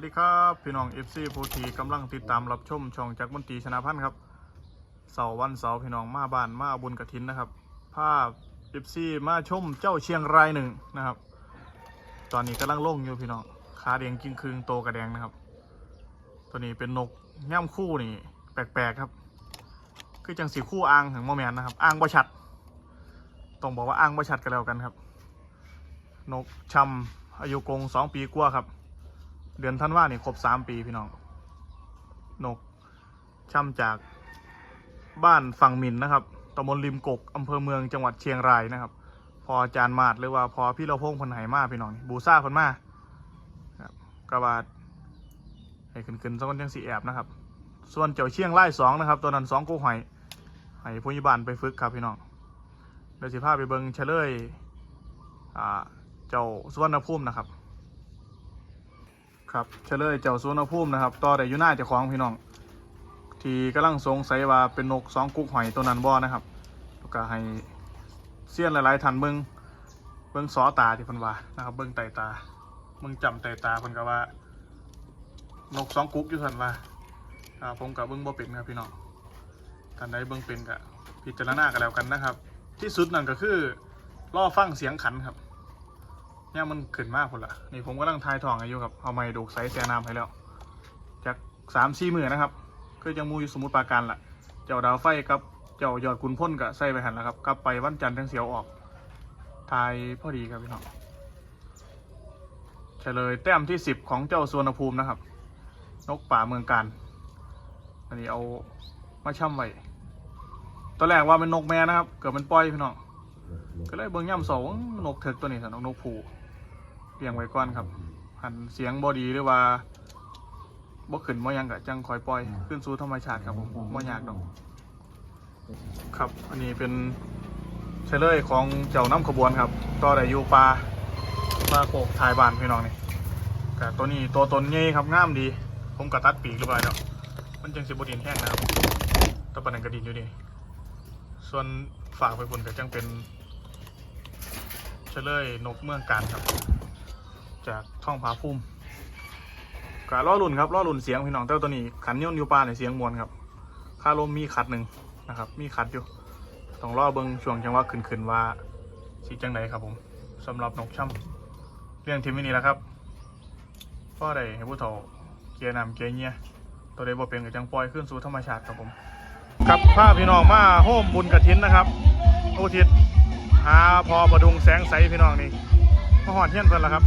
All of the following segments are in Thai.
วัสดีครับ พี่น้อง FC ผู้ที่กำลังติดตามรับชมช่องจักมนตรีชนะพันธ์ครับเสาร์วันเสาร์พี่น้องมาบ้านมาเอาบุญกระถินนะครับ ภาพ FC มาชมเจ้าเชียงรายหนึ่งนะครับ ตอนนี้กำลังลงอยู่พี่น้องขาแดงกิ้งคืงโตกระแดงนะครับ ตัวนี้เป็นนกย่ำคู่นี่ แปลกๆครับ คือจังสีคู่อ่างถึงโมแมนนะครับอ่างบ่ชัดต้องบอกว่าอ่างบ่ชัดกันแล้วกันครับ นกชำอายุกงสองปีกว่าครับ เดือนธันวาเนี่ยครบสามปีพี่น้อง นกช่ำจากบ้านฝั่งหมินนะครับตำบลริมกกอำเภอเมืองจังหวัดเชียงรายนะครับ พออาจารย์มาดหรือว่าพอพี่เราพงพันไหมาพี่น้อง บูซ่าพันมาครับกระบาดให้ขึ้นขึ้นสักคนยังสีแอบนะครับ ส่วนเจ้าเชียงไล่สองนะครับ ตัวนั้นสองกูหอยให้ผู้ยิบาลไปฝึกครับพี่น้องเดี๋ยวสิพาไปเบิงเฉลยอ่าเจ้าสุวรรณภูมินะครับ ครับเฉลยเจ้าสุวรรณภูมินะครับต่อแต่อยู่หน้าเจ้าของพี่น้อง ที่กำลังสงสัยว่าเป็นนกสองกุกหอยตัวนั้นบ่นะครับแล้วก็ให้เสี้ยนหลายๆท่านเบิ่งเบิ่งสอตาที่พิ่นว่านะครับ เบิ่งไตตาเบิ่งจำไตตาพิ่นก็ว่านกสองกุกอยู่เพิ่นว่าผมกับเบิ่งบ่เป็นครับพี่น้องท่านใดเบิ่งเป็นก็พิจารณากันแล้วกันนะครับ ที่สุดนั่นก็คือรอฟังเสียงขันครับ เนี่ยมันขึ้นมากคนละนี่ผมกำลังทายทองอายุครับเอาไม้ดูกไซส์แซน้ำให้แล้วจากสามสี่หมือนนะครับคือยังมูอยู่สมุทรปราการละเจ้าดาวไฟกับเจ้ายอดคุณพ่นกับใส่ไปหันแล้วครับกลับไปวันจันทร์ทั้งเสียวออกทายพอดีครับพี่น้องเฉลยแต้มที่สิบของเจ้าสวนภูมินะครับ นกป่าเมืองการอันนี้เอามาช่ำไว้ตอนแรกว่าเป็นนกแม่นะครับ เกิดมันปล่อยพี่น้องก็เลยเบิ่งย่ำสองนกเถิกตัวนี้สันนกผู เลี้ยงไว้ก่อนครับหันเสียงบอดีหรือว่าบ่ขึ้นบ่หยังกะจังคอยปล่อยขึ้นสู่ธรรมชาติครับผมบ่ยากดอก ครับอันนี้เป็นเฉลยของเจ้าน้ำขบวนครับต่อได้อยู่ปลาปลาโขกถ่ายบ้านพี่น้องนี่กะตัวนี้ตัวตนใหญ่ครับงามดี ผมกระตัดปีกเรียบร้อยแล้วมันจังสิบ่ดินแห้งนะครับแตะปานนันกระดินอยู่นี่ส่วนฝากไปบนก็จังเป็นเฉลยนกเมืองการครับ จากท่องผาพุ่มกะล่อลุ่นครับล่อลุ่นเสียงพี่น้องแต่าตัวนี้ขันย่นอยู่ปลาในเสียงมวนครับคาลมมีขัดหนึ่งนะครับ มีขัดอยู่ต้องรอเบิ้งช่วงจังหวะขึ้นๆว่าสีจังไดครับผมสำหรับนกช่ำเรื่องทีมนี้แหละครับพ่อได้ให้ผู้เฒ่าเกียร์นำเกียร์เงี้ยตัวใดบ่เป็นก็จังปล่อยขึ้นสู่ธรรมชาติครับผมครับพาพี่น้องมาโฮมบุญกระถินนะครับอุทิศหาพอประดุงแสงใสพี่น้องนี่ มาหอดเทียนเพิ่นแล้วครับ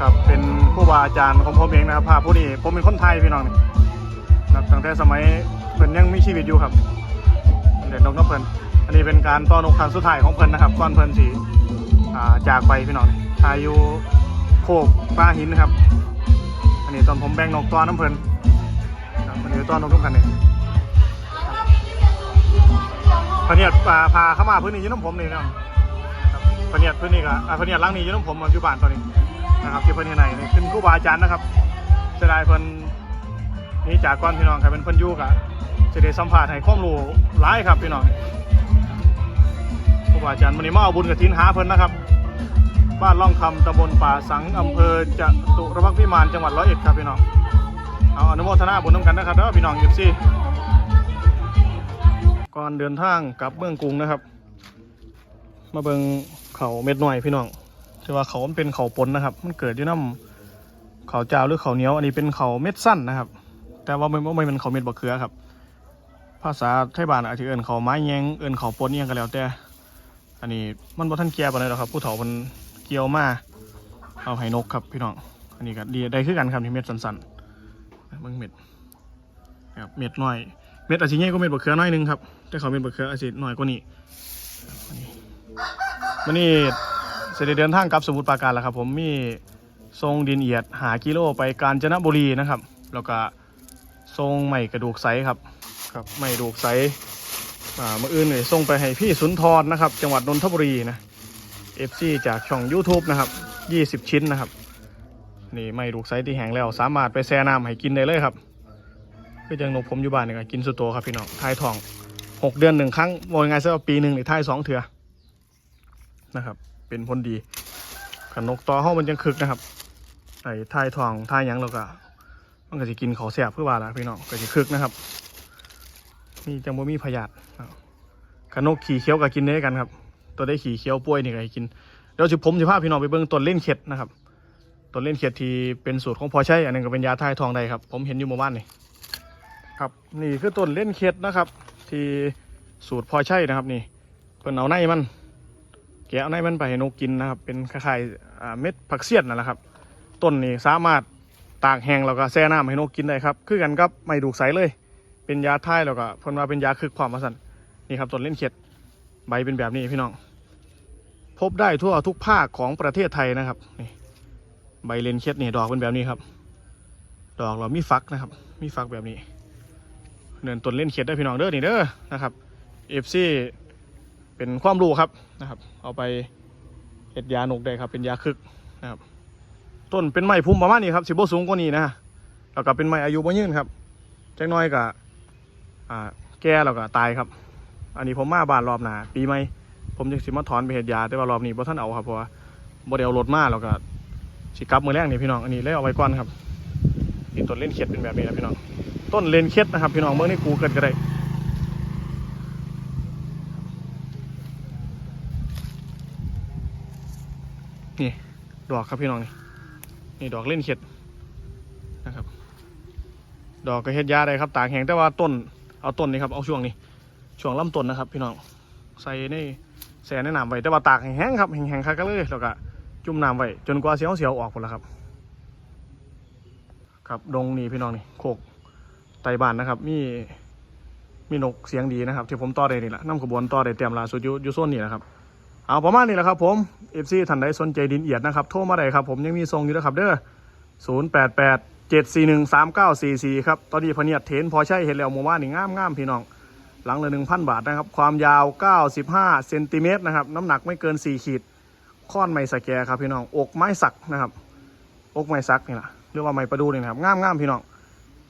ครับเป็นผู้บาอาจารย์ของผมเองนะครับพาผู้นี้ผมเป็นคนไทยพี่น้องนี่ครับตั้งแต่สมัยเพิ่นยังมีชีวิตอยู่ครับเด่นนกนกเพิ่นอันนี้เป็นการต้อนนกครั้งสุดท้ายของเพิ่นนะครับก่อนเพิ่นสิอ่าจากไปพี่น้องนี่ทายอยู่โคกป้าหินนะครับ อันนี้ตอนผมแบ่งนกตัวน้ำเพิ่นครับอันนี้ต้อนนกทุกกันนี่พะเนียดอ่าพาเข้ามาพื้นที่อยืนน้ำผมนี่นะครับ พเนียดพื้นที่ก็อ่าพเนียดหลังนี้อยืนน้ำผมปัจจุบันตอนนี้นะครับที่พิ่นที่ไหนนี่ขึ้นครูบาอาจารย์นะครับเสียดายเพิ่นนี่จากก่อนพี่น้องครับเป็นเพิ่นอยู่กะจะได้สัมภาษณ์ให้ความรู้หลายครับพี่น้องครูบาอาจารย์วันนี้มาเอาบุญกับทินหาเพิ่นนะครับบ้านล่องคำตำบลป่าสังอำเภอจตุรพักษ์พิมานจังหวัดร้อยเอ็ดครับพี่น้องเอาอนุโมทนาบุญน้ำกันนะครับเด้อพี่น้องเอฟซีก่อนเดินทางกลับเมืองกรุงนะครับ มาเบิง เขาเม็ดหน่อยพี่น้องแต่ว่าเขามันเป็นเขาปนนะครับ มันเกิดอยู่น้ำเขาเจ้าหรือเขาเหนียว อันนี้เป็นเขาเม็ดสั้นนะครับ แต่ว่าไม่ไม่เป็นเขาเม็ดบะเขือครับ ภาษาไทยบ้านอาจจะเอินเขาไม้แยงเอินเขาปนเอียงกันแล้วแต่ อันนี้มันบ่ท่านแก่ปานใดหรอกครับ ผู้เฒ่ามันเกี่ยวมาเอาให้นกครับพี่น้อง อันนี้ก็ดีได้คือกันครับที่เม็ดสั้นๆเบิ่งเม็ดครับเม็ดหน้อย เม็ดอาจจะใหญ่กว่าเม็ดบะเขือน้อยนึงครับ แต่เขาเม็ดบะเขืออาจจะน้อยกว่านี้ วันนี้เสได็จเดินทางกลับสมุทรปราการแล้วครับ ผมมีทรงดินเอียดหากิโลไปกาญจนบุรีนะครับ แล้วก็ทรงใหม่กระดูกไซครับครับใหม่กระดูกไซอ่าเมื่ออื่นเลยส่งไปให้พี่สุนทรนะครับ จังหวัดนนทบุรีนะ FC จากช่อง YouTube นะครับ 20 ชิ้นนะครับ นี่ไม่กระดูกไซที่แห้งแล้ว สามารถไปแช่น้ำให้กินได้เลยครับคือจังนกผมอยู่บ้านเนี่ยกินสุดโตครับพี่น้องทายทองหกเดือนหนึ่งครั้งโมยงไงซะว่าปีหนึ่งหรือทายสองเถื่อ นะครับ เป็นผลดีขนนกต่อห้องมันยังคึกนะครับ ไอ้ทายทองทายยังแล้วก็มันก็สิกินเขาแซ่บคือว่าละพี่น้องก็สิคึกนะครับนี่จังบ่มีพยาธิขนกขี่เขี้ยวก็กินได้กันครับ ตัวได้ขี่เขี้ยวป่วยนี่ก็กินเดี๋ยวสิผมสิพาพี่น้องไปเบิ่งต้นเล่นเข็ดนะครับต้นเล่นเข็ดที่เป็นสูตรของพอใช้อันนึงก็เป็นยาทายทองได้ครับ ผมเห็นอยู่เมื่อวานนี่ครับนี่คือต้นเล่นเข็ดนะครับ ที่สูตรพอใช้นะครับนี่เพิ่นเอาในมัน แกะเอาในมันไปให้นกกินนะครับ เป็นคล้ายๆอ่เม็ดผักเสียนนั่นแหละครับ ต้นนี่สามารถตากแห้งแล้วก็แช่น้ำให้นกกินได้ครับ คือกันกับไม่ดูกใสเลย เป็นยาท่ายแล้วก็เพิ่นว่าเป็นยาคึกความมาสันนี่ครับต้นเล่นเข็ดใบเป็นแบบนี้พี่น้อง พบได้ทั่วทุกภาคของประเทศไทยนะครับนี่ใบเลนเข็ดนี่ดอกเป็นแบบนี้ครับ ดอกเรามีฟักนะครับ มีฟักแบบนี้เนินต้นเล่นเข็ดได้พี่น้องเด้อนี่เด้อนะครับเอฟซี เป็นความรู้ครับนะครับ เอาไปเห็ดยานกได้ครับ เป็นยาคึกนะครับ ต้นเป็นไม้พุ่มประมาณนี้ครับสิบสูงกว่านี้นะแล้วก็เป็นไม้อายุบ่ยืนครับจักน้อยก็อ่าแก่แล้วก็ตายครับ อันนี้ผมมาบานรอบหนาปีใหม่ผมจะสิมาถอนไปเห็ดยาแต่ว่ารอบนี้บ่ท่านเอาครับเพราะว่าบ่ได้เอารถมาแล้วก็สิกลับมือแรกนี่พี่น้องอันนี้เลยเอาไว้ก่อนครับนี่ต้นเล่นเข็ดเป็นแบบนี้นะพี่น้องต้นเลนเข็ดนะครับพี่น้องเมื่อในกูเกิดก็ได้ นี่ดอกครับพี่น้องนี่นี่ดอกเล่นเข็ดนะครับ ดอกก็เฮ็ดยาได้ครับตากแห้งแต่ว่าต้นเอาต้นนี่ครับเอาช่วงนี้ช่วงลำต้นนะครับ พี่น้องใส่ในแส่ในน้ำไว้แต่ว่าตากแห้งๆครับแห้งๆคักก็เลยแล้วก็จุ่มน้ำไว้จนกว่าเสียวเสียวออกหมดแล้วครับ ครับดงนี่พี่น้องนี่โคกไตบ้านนะครับ มีมีนกเสียงดีนะครับ ที่ผมต่อได้นี่แหละน้ำขบวนต่อได้เตรียมลาสุดยูอยูโซนนี่แหละครับ เอาประมาณนี้แหละครับผมเอฟซีท่านใดสนใจดินเอียดนะครับ โทรมาได้ครับผมยังมีทรงอยู่นะครับเด้อศูนย์แปดแปดเจ็ดสี่หนึ่งสามเก้าสี่สี่ครับ ตอนนี้พเนียดเทนพอใช่เห็นแล้วหมู่บ้านนี่งามงามพี่น้อง หลังละ1,000บาทนะครับ ความยาว95เซนติเมตรนะครับ น้ำหนักไม่เกิน4ขีด ค้อนไม้สแกครับพี่น้อง อกไม้สักนะครับ อกไม้สักนี่แหละหรือว่าไม้ประดูนี่นะครับ งามงามพี่น้อง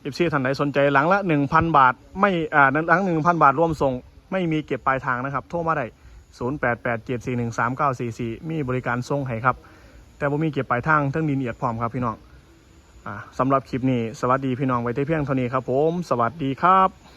เอฟซีท่านใดสนใจหลังละ1,000บาท ไม่ อ่าหลัง1,000บาทรวมส่ง ไม่มีเก็บปลายทางนะครับ โทรมาได้ 0887413944 มีบริการส่งให้ครับ แต่บ่มีเก็บปลายทางทั้งดินเอียดพร้อมครับพี่น้องอ่าสำหรับคลิปนี้ สวัสดีพี่น้องไว้ที่เพียงเท่านี้ครับผม สวัสดีครับ